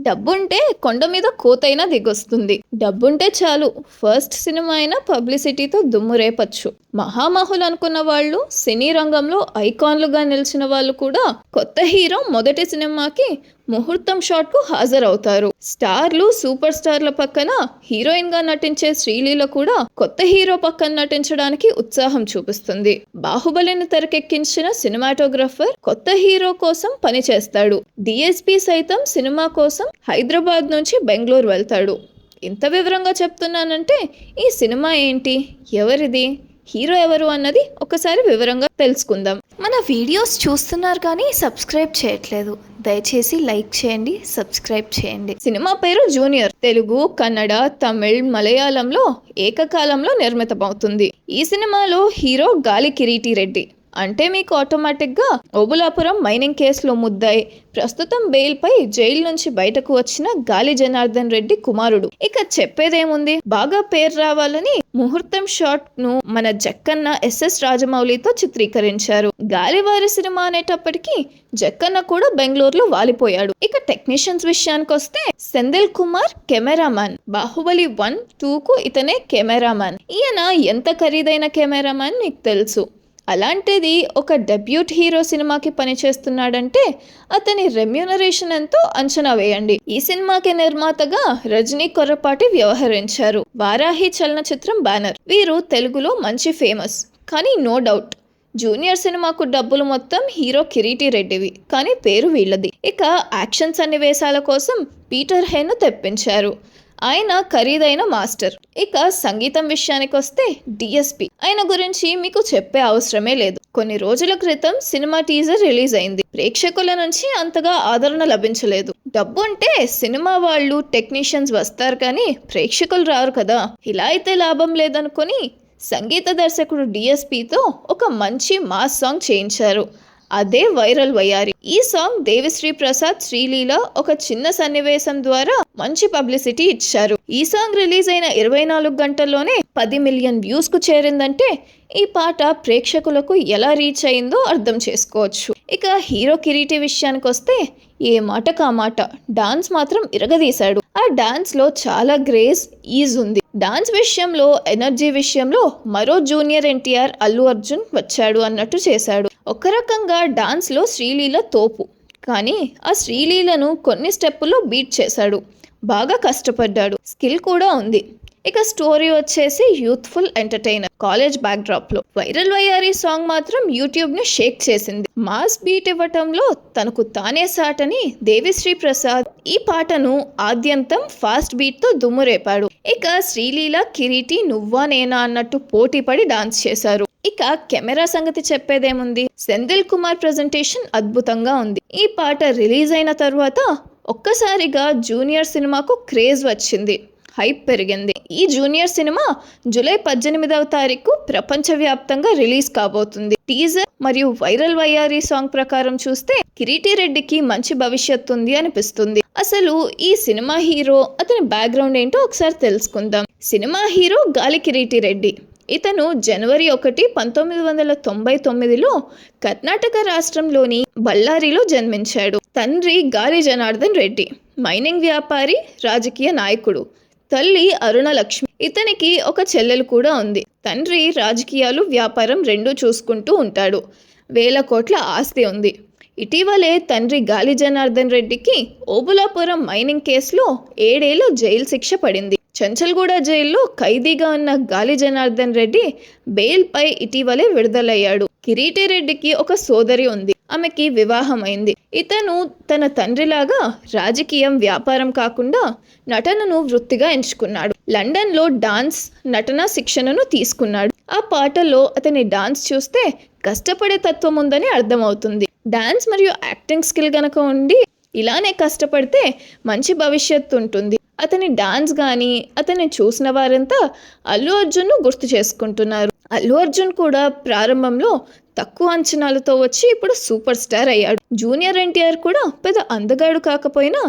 డబ్బుంటే కొండ మీద కోతైనా దిగొస్తుంది. డబ్బుంటే చాలు. ఫస్ట్ సినిమా అయినా పబ్లిసిటీతో దుమ్మురేపచ్చు మహామహులు అనుకున్న వాళ్ళు సినీ రంగంలో ఐకాన్లుగా నిలిచిన వాళ్ళు కూడా కొత్త హీరో మొదటి సినిమాకి ముహూర్తం షాట్కు హాజరవుతారు. స్టార్లు సూపర్ స్టార్ల పక్కన హీరోయిన్గా నటించే శ్రీలీల కూడా కొత్త హీరో పక్కన నటించడానికి ఉత్సాహం చూపిస్తుంది. బాహుబలిని తెరకెక్కించిన సినిమాటోగ్రఫర్ కొత్త హీరో కోసం పనిచేస్తాడు. డిఎస్పి సైతం సినిమా కోసం హైదరాబాద్ నుంచి బెంగళూరు వెళ్తాడు. ఇంత వివరంగా చెప్తున్నానంటే ఈ సినిమా ఏంటి? ఎవరిది? హీరో ఎవరు అన్నది ఒకసారి వివరంగా తెలుసుకుందాం. మన వీడియోస్ చూస్తున్నారు కానీ సబ్స్క్రైబ్ చేయట్లేదు. దయచేసి లైక్ చేయండి సబ్స్క్రైబ్ చేయండి. సినిమా పేరు జూనియర్. తెలుగు కన్నడ తమిళ్ మలయాళంలో ఏకకాలంలో నిర్మితమవుతుంది. ఈ సినిమాలో హీరో గాలి కిరీటి రెడ్డి. అంటే మీకు ఆటోమేటిక్గా ఓబులాపురం మైనింగ్ కేసులో ముద్దాయి. ప్రస్తుతం బెయిల్ పై జైలు నుంచి బయటకు వచ్చిన గాలి జనార్దన్ రెడ్డి కుమారుడు. ఇక చెప్పేదేముంది? బాగా పేరు రావాలని ముహూర్తం షాట్ను మన జక్కన్న ఎస్ఎస్ రాజమౌళితో చిత్రీకరించారు. గాలివారి సినిమా అనేటప్పటికీ జక్కన్న కూడా బెంగళూరులో వాలిపోయాడు. ఇక టెక్నీషియన్స్ విషయానికి వస్తే Senthil Kumar cameraman. Baahubali one two కు ఇతనే కెమెరామ్యాన్. ఈయన ఎంత ఖరీదైన కెమెరామ్యాన్ మీకు తెలుసు? అలాంటిది ఒక డెబ్యూట్ హీరో సినిమాకి పనిచేస్తున్నాడంటే అతని రెమ్యూనరేషన్ ఎంతో అంచనా వేయండి. ఈ సినిమాకి నిర్మాతగా రజనీ కొర్రపాటి వ్యవహరించారు. వారాహి చలనచిత్రం బ్యానర్. వీరు తెలుగులో మంచి ఫేమస్. కానీ నో డౌట్ జూనియర్ సినిమాకు డబ్బులు మొత్తం హీరో కిరీటి రెడ్డివి. కానీ పేరు వీళ్ళది. ఇక యాక్షన్ సన్నివేశాల కోసం పీటర్ హెన్ తెప్పించారు. ఆయన ఖరీదైన మాస్టర్. ఇక సంగీతం విషయానికి వస్తే డిఎస్పి. ఆయన గురించి మీకు చెప్పే అవసరమే లేదు. కొన్ని రోజుల క్రితం సినిమా టీజర్ రిలీజ్ అయింది. ప్రేక్షకుల నుంచి అంతగా ఆదరణ లభించలేదు. డబ్బు ఉంటే సినిమా వాళ్ళు టెక్నీషియన్స్ వస్తారు కానీ ప్రేక్షకులు రారు కదా. ఇలా అయితే లాభం లేదనుకొని సంగీత దర్శకుడు డిఎస్పితో ఒక మంచి మాస్ సాంగ్ చేయించారు. అదే వైరల్ వయారి ఈ సాంగ్ దేవిశ్రీ ప్రసాద్ శ్రీలీల ఒక చిన్న సన్నివేశం ద్వారా మంచి పబ్లిసిటీ ఇచ్చారు. ఈ సాంగ్ రిలీజ్ అయిన ఇరవై నాలుగు గంటల్లోనే పది మిలియన్ వ్యూస్కు చేరిందంటే ఈ పాట ప్రేక్షకులకు ఎలా రీచ్ అయిందో అర్థం చేసుకోవచ్చు. ఇక హీరో కిరీటి విషయానికి వస్తే ఏ మాటకు ఆ మాట డాన్స్ మాత్రం ఇరగదీశాడు. ఆ డాన్స్లో చాలా గ్రేస్ ఈజ్ ఉంది. డాన్స్ విషయంలో ఎనర్జీ విషయంలో మరో జూనియర్ ఎన్టీఆర్ అల్లు అర్జున్ వచ్చాడు అన్నట్టు చేశాడు. ఒక రకంగా డాన్స్లో శ్రీలీల తోపు. కానీ ఆ శ్రీలీలను కొన్ని స్టెప్పుల్లో బీట్ చేశాడు. బాగా కష్టపడ్డాడు. స్కిల్ కూడా ఉంది. ఇక స్టోరీ వచ్చేసి యూత్ఫుల్ ఎంటర్టైనర్. కాలేజ్ బ్యాక్డ్రాప్లో వైరల్ వయారీ సాంగ్ మాత్రం యూట్యూబ్ని షేక్ చేసింది. మాస్ బీట్ ఇవ్వటంలో తనకు తానే సాటని దేవిశ్రీ ప్రసాద్ ఈ పాటను ఆద్యంతం ఫాస్ట్ బీట్తో ఇక శ్రీలీల కిరీటి నువ్వా నేనా అన్నట్టు పోటీ పడి డాన్స్ చేశారు. ఇక కెమెరా సంగతి చెప్పేదేముంది? సెందిల్ కుమార్ ప్రజెంటేషన్ అద్భుతంగా ఉంది. ఈ పాట రిలీజ్ అయిన తర్వాత ఒక్కసారిగా జూనియర్ సినిమాకు క్రేజ్ వచ్చింది. హైప్ పెరిగింది. ఈ జూనియర్ సినిమా జూలై పద్దెనిమిదవ తారీఖు ప్రపంచవ్యాప్తంగా రిలీజ్ కాబోతుంది. టీజర్ మరియు వైరల్ వయ్యారి సాంగ్ ప్రకారం చూస్తే కిరీటి రెడ్డికి మంచి భవిష్యత్తు ఉంది అనిపిస్తుంది. అసలు ఈ సినిమా హీరో అతని బ్యాక్గ్రౌండ్ ఏంటో ఒకసారి తెలుసుకుందాం. సినిమా హీరో గాలి కిరీటి రెడ్డి. ఇతను జనవరి ఒకటి పంతొమ్మిది వందల తొంభై తొమ్మిదిలో కర్ణాటక రాష్ట్రంలోని బళ్ళారిలో జన్మించాడు. తండ్రి గాలి జనార్దన్ రెడ్డి మైనింగ్ వ్యాపారి రాజకీయ నాయకుడు. తల్లి అరుణలక్ష్మి. ఇతనికి ఒక చెల్లెలు కూడా ఉంది. తండ్రి రాజకీయాలు వ్యాపారం రెండూ చూసుకుంటూ ఉంటాడు. వేల కోట్ల ఆస్తి ఉంది. ఇటీవలే తండ్రి గాలి జనార్దన్ రెడ్డికి ఓబులాపురం మైనింగ్ కేసులో ఏడేళ్ళు జైలు శిక్ష పడింది. చంచల్గూడ జైల్లో ఖైదీగా ఉన్న గాలి జనార్దన్ రెడ్డి బెయిల్పై ఇటీవలే విడుదలయ్యాడు. కిరీటి రెడ్డికి ఒక సోదరి ఉంది. ఆమెకి వివాహం అయింది ఇతను తన తండ్రిలాగా రాజకీయం వ్యాపారం కాకుండా నటనను వృత్తిగా ఎంచుకున్నాడు. లండన్లో డాన్స్ నటన శిక్షణను తీసుకున్నాడు. ఆ పాటల్లో అతని డాన్స్ చూస్తే కష్టపడే తత్వం ఉందని అర్థమవుతుంది. డాన్స్ మరియు యాక్టింగ్ స్కిల్ గనక ఉండి ఇలానే కష్టపడితే మంచి భవిష్యత్తు ఉంటుంది. అతని డాన్స్ కానీ అతన్ని చూసిన వారంతా అల్లు అర్జున్ను గుర్తు చేసుకుంటున్నారు. అల్లు అర్జున్ కూడా ప్రారంభంలో తక్కువ అంచనాలతో వచ్చి ఇప్పుడు సూపర్ స్టార్ అయ్యాడు. జూనియర్ ఎన్టీఆర్ కూడా పెద్ద అందగాడు కాకపోయినా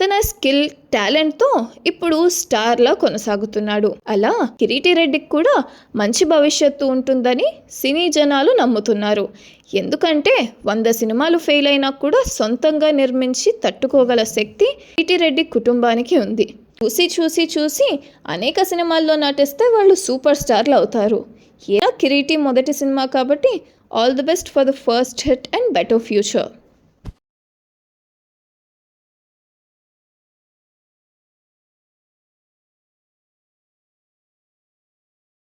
తన స్కిల్ టాలెంట్తో ఇప్పుడు స్టార్లా కొనసాగుతున్నాడు. అలా కిరీటి రెడ్డికి కూడా మంచి భవిష్యత్తు ఉంటుందని సినీ జనాలు నమ్ముతున్నారు. ఎందుకంటే వంద సినిమాలు ఫెయిల్ అయినా కూడా సొంతంగా నిర్మించి తట్టుకోగల శక్తి కిరీటి రెడ్డి కుటుంబానికి ఉంది. చూసి చూసి చూసి అనేక సినిమాల్లో నటిస్తే వాళ్ళు సూపర్ స్టార్లు అవుతారు. ఏ కిరీటి మొదటి సినిమా కాబట్టి all the best for the first hit and better future.